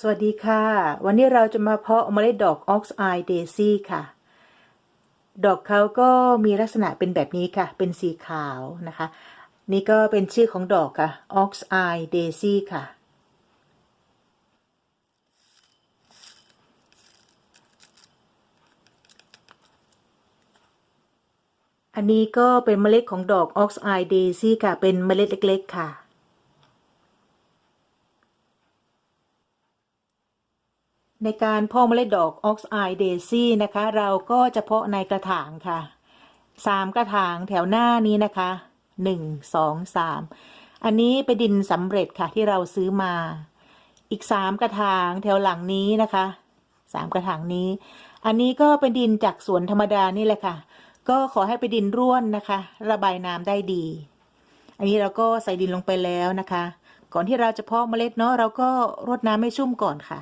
สวัสดีค่ะ วันนี้เราจะมาเพาะเมล็ดดอก Ox Eye Daisy ค่ะ ดอกเขาก็มีลักษณะเป็นแบบนี้ค่ะ เป็นสีขาวนะคะ นี่ก็เป็นชื่อของดอกค่ะ Ox Eye Daisy ค่ะ อันนี้ก็เป็นเมล็ดของดอก Ox Eye Daisy ค่ะ เป็นเมล็ดเล็ก ๆ ค่ะ ในการเพาะเมล็ดดอก Ox Eye Daisy นะคะ เราก็จะเพาะในกระถางค่ะสามกระถางแถวหน้านี้นะคะหนึ่งสองสามอันนี้เป็นดินสำเร็จค่ะที่เราซื้อมา อีกสามกระถางแถวหลังนี้นะคะสามกระถางนี้ อันนี้ก็เป็นดินจากสวนธรรมดานี่แหละค่ะ ก็ขอให้เป็นดินร่วนนะคะ ระบายน้ำได้ดี อันนี้เราก็ใส่ดินลงไปแล้วนะคะ ก่อนที่เราจะเพาะเมล็ดเนาะเราก็รดน้ำให้ชุ่มก่อนค่ะ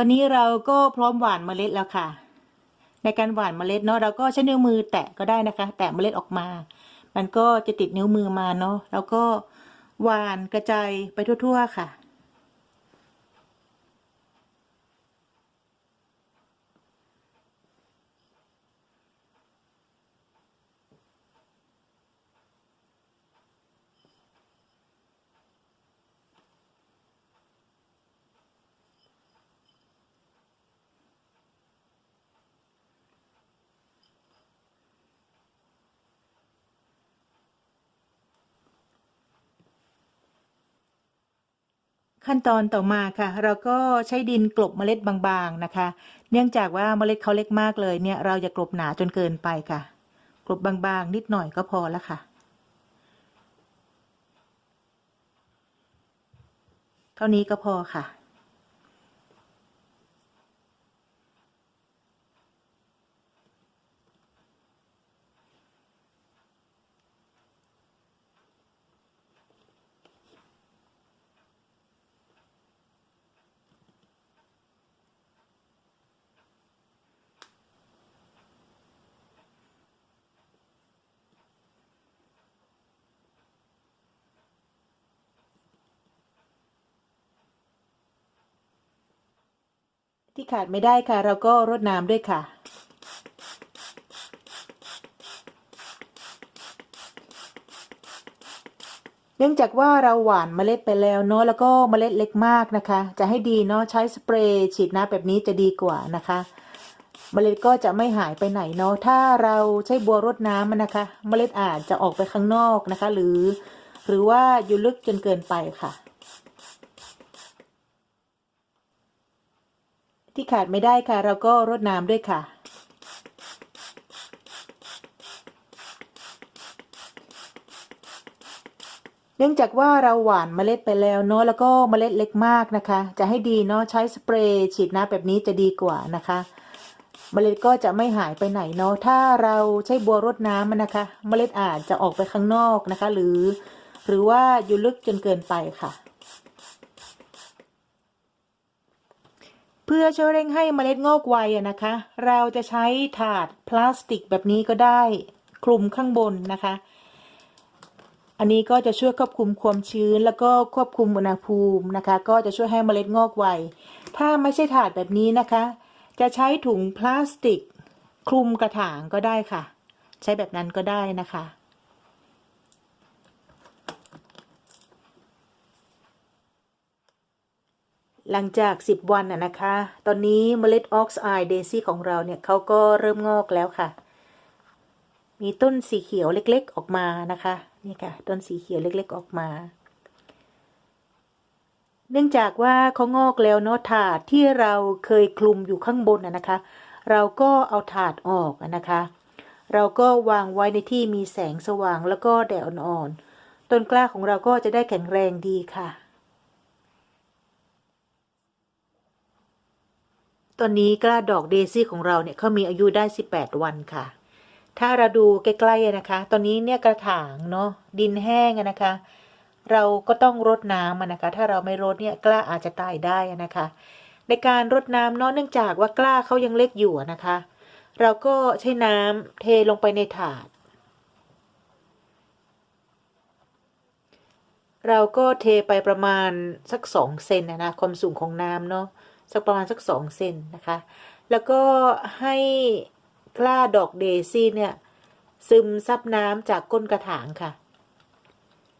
อนนี้เราก็พร้อมหว่านเมล็ดแล้วค่ะ ในการหว่านเมล็ดเนาะเราก็ใช้นิ้วมือแตะก็ได้นะคะ แตะเมล็ดออกมา มันก็จะติดนิ้วมือมาเนาะแล้วก็หว่านกระจายไปทั่ว ๆ ค่ะ ขั้นตอนต่อมาค่ะ เราก็ใช้ดินกลบเมล็ดบางๆนะคะ เนื่องจากว่าเมล็ดเขาเล็กมากเลยเนี่ย เราอย่ากลบหนาจนเกินไปค่ะ กลบบางๆ นิดหน่อยก็พอแล้วค่ะ เท่านี้ก็พอค่ะ ที่ขาดไม่ได้ค่ะ เราก็รดน้ำด้วยค่ะ เนื่องจากว่าเราหว่านเมล็ดไปแล้วเนาะแล้วก็เมล็ดเล็กมากนะคะ จะให้ดีเนาะใช้สเปรย์ฉีดน้ำแบบนี้จะดีกว่านะคะ เมล็ดก็จะไม่หายไปไหนเนาะถ้าเราใช้บัวรดน้ำนะคะ เมล็ดอาจจะออกไปข้างนอกนะคะ หรือ หรือว่าอยู่ลึกจนเกินไปค่ะ ที่ขาดไม่ได้ค่ะ เราก็รดน้ำด้วยค่ะ เนื่องจากว่าเราหว่านเมล็ดไปแล้วเนาะแล้วก็เมล็ดเล็กมากนะคะ จะให้ดีเนาะใช้สเปรย์ฉีดน้ำแบบนี้จะดีกว่านะคะ เมล็ดก็จะไม่หายไปไหนเนาะถ้าเราใช้บัวรดน้ำนนะคะ เมล็ดอาจจะออกไปข้างนอกนะคะ หรือ หรือว่าอยู่ลึกจนเกินไปค่ะ พื่อช่วยเร่งให้เมล็ดงอกไวนะคะ เราจะใช้ถาดพลาสติกแบบนี้ก็ได้คลุมข้างบนนะคะ อันนี้ก็จะช่วยควบคุมความชื้น แล้วก็ควบคุมอุณหภูมินะคะ ก็จะช่วยให้เมล็ดงอกไว ถ้าไม่ใช่ถาดแบบนี้นะคะ จะใช้ถุงพลาสติกคลุมกระถางก็ได้ค่ะ ใช้แบบนั้นก็ได้นะคะ หลังจาก 10 วันน่ะนะคะ ตอนนี้เมล็ด Ox Eye Daisy ของเราเนี่ยเขาก็เริ่มงอกแล้วค่ะ มีต้นสีเขียวเล็กๆออกมานะคะ นี่ค่ะ ต้นสีเขียวเล็กๆออกมา เนื่องจากว่าเขางอกแล้วเนาะถาดที่เราเคยคลุมอยู่ข้างบนน่ะนะคะ เราก็เอาถาดออกนะคะ เราก็วางไว้ในที่มีแสงสว่างแล้วก็แดดอ่อนๆ ต้นกล้าของเราก็จะได้แข็งแรงดีค่ะ ตอนนี้กล้าดอกเดซี่ของเราเนี่ยเขามีอายุได้ 18 วันค่ะ ถ้าเราดูใกล้ๆนะคะ ตอนนี้เนี่ยกระถางเนาะดินแห้งนะคะ เราก็ต้องรดน้ำนะคะ ถ้าเราไม่รดเนี่ยกล้าอาจจะตายได้นะคะ ในการรดน้ำเนาะเนื่องจากว่ากล้าเขายังเล็กอยู่นะคะ เราก็ใช้น้ำเทลงไปในถาดเราก็เทไปประมาณสักสองเซนนะนะความสูงของน้ำเนาะ สักประมาณสักสองเซนนะคะ แล้วก็ให้กล้าดอกเดซี่เนี่ยซึมซับน้ำจากก้นกระถางค่ะ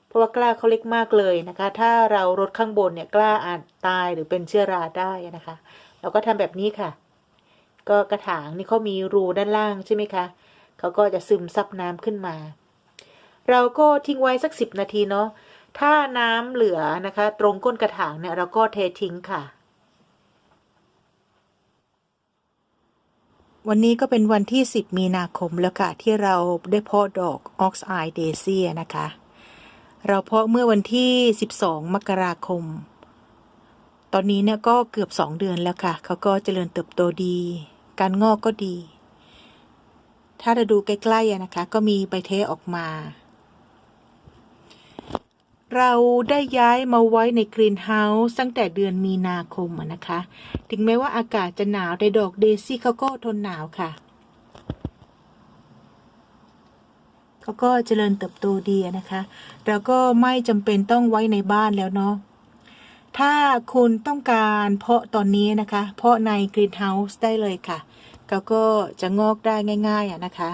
เพราะว่ากล้าเขาเล็กมากเลยนะคะ ถ้าเรารดข้างบนเนี่ยกล้าอาจตายหรือเป็นเชื้อราได้นะคะ เราก็ทำแบบนี้ค่ะ ก็กระถางนี่เขามีรูด้านล่างใช่ไหมคะเขาก็จะซึมซับน้ำขึ้นมา เราก็ทิ้งไว้สักสิบนาทีเนาะถ้าน้ำเหลือนะคะ ตรงก้นกระถางเนี่ยเราก็เททิ้งค่ะ วันนี้ก็เป็นวันที่ 10 มีนาคมแล้วค่ะ ที่เราได้เพาะดอก Ox Eye Daisy นะคะ เราเพาะเมื่อวันที่ 12 มกราคม ตอนนี้เนี่ยก็เกือบ 2 เดือนแล้วค่ะ เขาก็เจริญเติบโตดี การงอกก็ดี ถ้าเราดูใกล้ๆนะคะ ก็มีใบเทออกมา เราได้ย้ายมาไว้ในกรีนเฮาส์ตั้งแต่เดือนมีนาคมนะคะ ถึงแม้ว่าอากาศจะหนาวแต่ดอกเดซี่เขาก็ทนหนาวค่ะเขาก็เจริญเติบโตดีนะคะ เราก็ไม่จำเป็นต้องไว้ในบ้านแล้วเนาะ ถ้าคุณต้องการเพาะตอนนี้นะคะ เพาะในกรีนเฮาส์ได้เลยค่ะ ขาก็จะงอกได้ง่ายๆนะคะ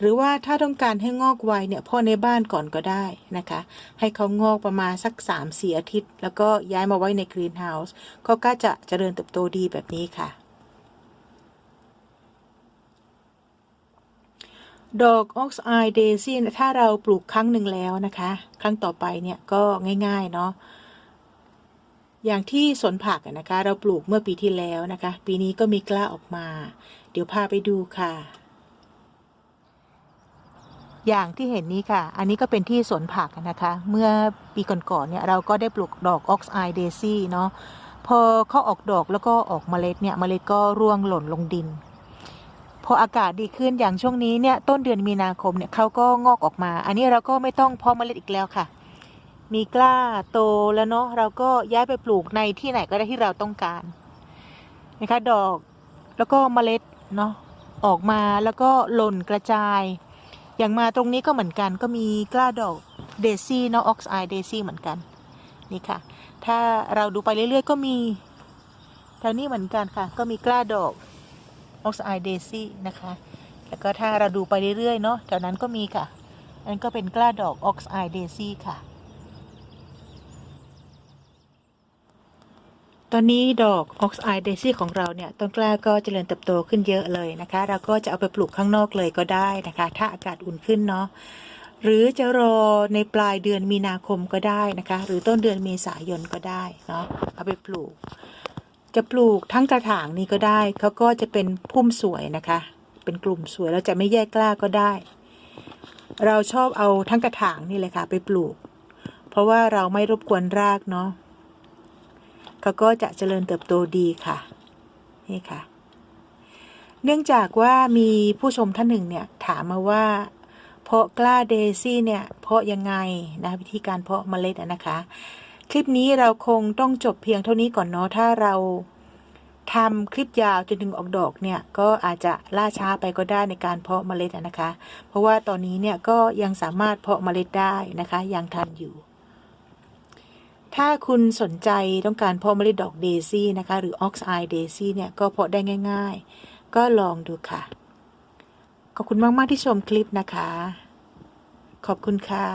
หรือว่าถ้าต้องการให้งอกไวเนี่ยพาะในบ้านก่อนก็ได้นะคะ ให้เขางอกประมาณสัก3 4อาทิตย์ แล้วก็ย้ายมาไว้ในกรีนเฮาส์เขาก็จะเจริญเติบโตดีแบบนี้ค่ะ ดอก Ox Eye Daisy เนี่ถ้าเราปลูกครั้งหนึ่งแล้วนะคะ ครั้งต่อไปเนี่ยก็ง่ายๆเนาะอย่างที่สวนผักนะคะ เราปลูกเมื่อปีที่แล้วนะคะ ปีนี้ก็มีกล้าออกมา เดี๋ยวพาไปดูค่ะ อย่างที่เห็นนี้ค่ะ อันนี้ก็เป็นที่สวนผักนะคะ เมื่อปีก่อนๆเนี่ยเราก็ได้ปลูกดอก Ox Eye Daisy เนาะพอเขาออกดอกแล้วก็ออกเมล็ดเนี่ยเมล็ดก็ร่วงหล่นลงดิน พออากาศดีขึ้นอย่างช่วงนี้เนี่ยต้นเดือนมีนาคมเนี่ยเขาก็งอกออกมา อันนี้เราก็ไม่ต้องเพาะเมล็ดอีกแล้วค่ะ มีกล้าโตแล้วเนาะเราก็ย้ายไปปลูกในที่ไหนก็ได้ที่เราต้องการนะคะดอกแล้วก็เมล็ด เนาะออกมาแล้วก็หล่นกระจาย อย่างมาตรงนี้ก็เหมือนกันก็มีกล้าดอกเดซี่เนาะออกซ์ไอเดซี่เหมือนกันนี่ค่ะ ถ้าเราดูไปเรื่อยๆ ก็มีแถวนี้เหมือนกันค่ะ ก็มีกล้าดอกออกซ์ไอเดซี่นะคะแล้วก็ถ้าเราดูไปเรื่อยๆเนาะแถวนั้นก็มีค่ะอันนนก็เป็นกล้าดอกออกซ์ไอเดซี่ค่ะ ตอนนี้ดอกออกซ์ไอเดซี่ของเราเนี่ยต้นกล้าก็เจริญเติบโตขึ้นเยอะเลยนะคะ เราก็จะเอาไปปลูกข้างนอกเลยก็ได้นะคะ ถ้าอากาศอุ่นขึ้นเนาะหรือจะรอในปลายเดือนมีนาคมก็ได้นะคะ หรือต้นเดือนเมษายนก็ได้เนาะเอาไปปลูก จะปลูกทั้งกระถางนี้ก็ได้เขาก็จะเป็นพุ่มสวยนะคะ เป็นกลุ่มสวยเราจะไม่แยกกล้าก็ได้ เราชอบเอาทั้งกระถางนี่เลยค่ะ ไปปลูก เพราะว่าเราไม่รบกวนรากเนาะ เขาก็จะเจริญเติบโตดีค่ะ นี่ค่ะ เนื่องจากว่ามีผู้ชมท่านหนึ่งเนี่ยถามมาว่า เพาะกล้าเดซี่เนี่ย เพาะยังไงนะวิธีการเพาะเมล็ดอะนะคะ คลิปนี้เราคงต้องจบเพียงเท่านี้ก่อนเนาะถ้าเราทำคลิปยาวจนถึงออกดอกเนี่ยก็อาจจะล่าช้าไปก็ได้ในการเพาะเมล็ดนะคะ เพราะว่าตอนนี้เนี่ยก็ยังสามารถเพาะเมล็ดได้นะคะ ยังทันอยู่ ถ้าคุณสนใจต้องการเพาะเมล็ดดอกเดซี่นะคะ หรือ Ox Eye Daisy เนี่ย ก็เพาะได้ง่าย ๆ ก็ลองดูค่ะ ขอบคุณมาก ๆ ที่ชมคลิปนะคะ ขอบคุณค่ะ